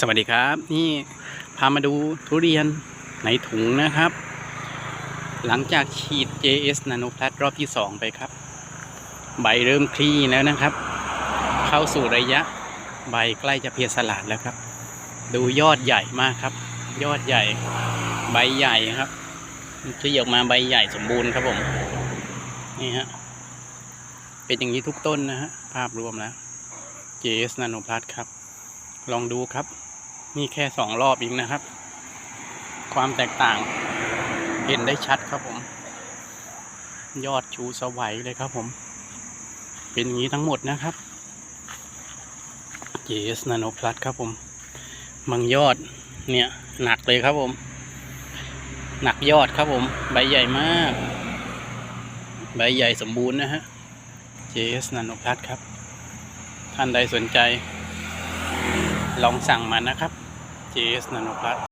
สวัสดีครับ นี่พามาดูทุเรียนในถุงนะครับ หลังจากฉีด JS Nano Plus รอบที่ 2 ไปครับ ใบเริ่มคลี่แล้วนะครับ เข้าสู่ระยะใบใกล้จะเพียสลาดแล้วครับ ดูยอดใหญ่มากครับ ยอดใหญ่ใบใหญ่ครับที่ออกมาใบใหญ่สมบูรณ์ครับผมนี่ฮะเป็นอย่างนี้ทุกต้นนะฮะภาพรวมแล้ว JS Nano Plus ครับลองดูครับ นี่แค่สองรอบเองนะครับ ความแตกต่าง เห็นได้ชัดครับผม ยอดชูสวัยเลยครับผม เป็นอย่างนี้ทั้งหมดนะครับ JS Nano Plus ครับผมบางยอดเนี่ยหนักเลยครับผม หนักยอดครับผม ใบใหญ่มาก ใบใหญ่สมบูรณ์นะฮะ JS Nano Plus ครับ ท่านใดสนใจ ลองสั่งมานะครับ เจสนนพัฒน์